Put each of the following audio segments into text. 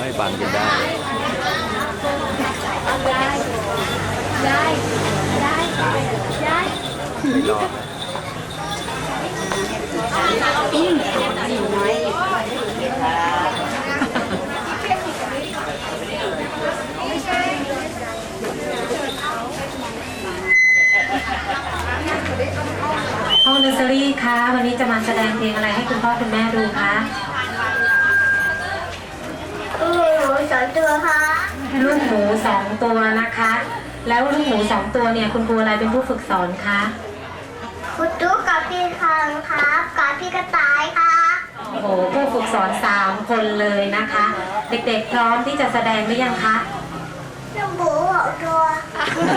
ให้ฟังกินได้ได้ได้ได้ไม่รอด ร์เซอรี่คะวันนี้จะมาแสดงเพลงอะไรให้คุณพ่อคุณแม่ดูคะโอ้โหสองตัวค่ะลูกหมูสองตัวนะคะ แล้วลูกหมูสองตัวเนี่ยคุณครูอะไรเป็นผู้ฝึกสอนคะคุณตุ๊กกับพี่คังครับกับพี่กระต่ายค่ะโอ้โหผู้ฝึกสอนสามคนเลยนะคะ เด็กๆพร้อมที่จะแสดงหรือยังคะลูกหมูสองตัว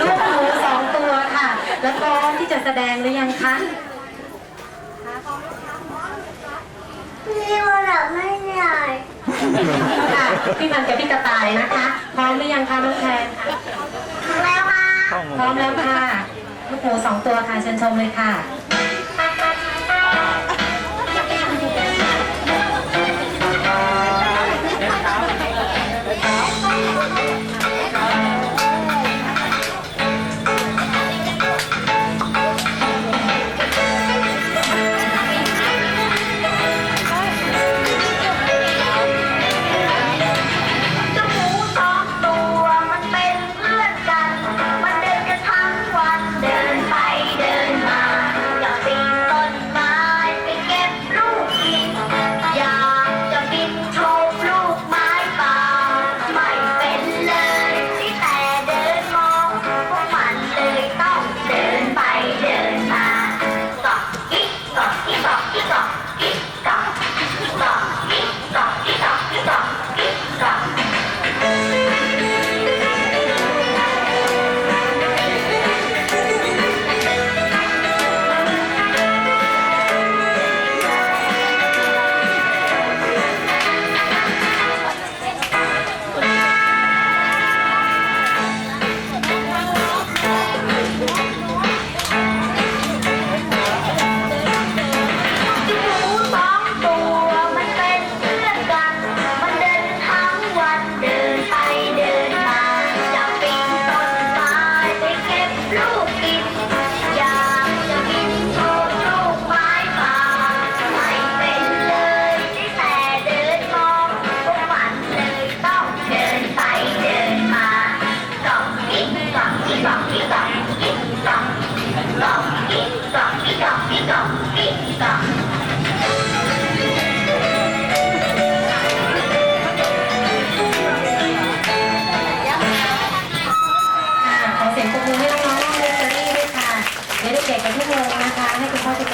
ลูกหมูสองตัวค่ะ แล้วพร้อมที่จะแสดงหรือยังคะ พี่วันหลับไม่เหนื่อยค่ะพี่พันกับพี่กระต่ายนะคะ พร้อมหรือยังคะน้องแทนแล้วค่ะห้องพร้อมแล้วค่ะลูกหมูสองตัวค่ะเชิญชมเลยค่ะ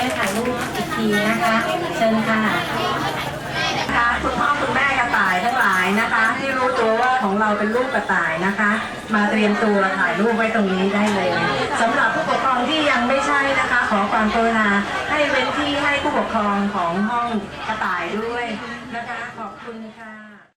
ให้ถ่ายรูปอีกทีนะคะ เชิญค่ะนะคะคุณพ่อคุณแม่กระต่ายทั้งหลายนะคะ ที่รู้ตัวว่าของเราเป็นลูกกระต่ายนะคะ มาเตรียมตัวถ่ายรูปไว้ตรงนี้ได้เลยสำหรับผู้ปกครองที่ยังไม่ใช่นะคะ ขอความกรุณาให้เว้นที่ให้ผู้ปกครองของห้องกระต่ายด้วยนะคะ ขอบคุณค่ะ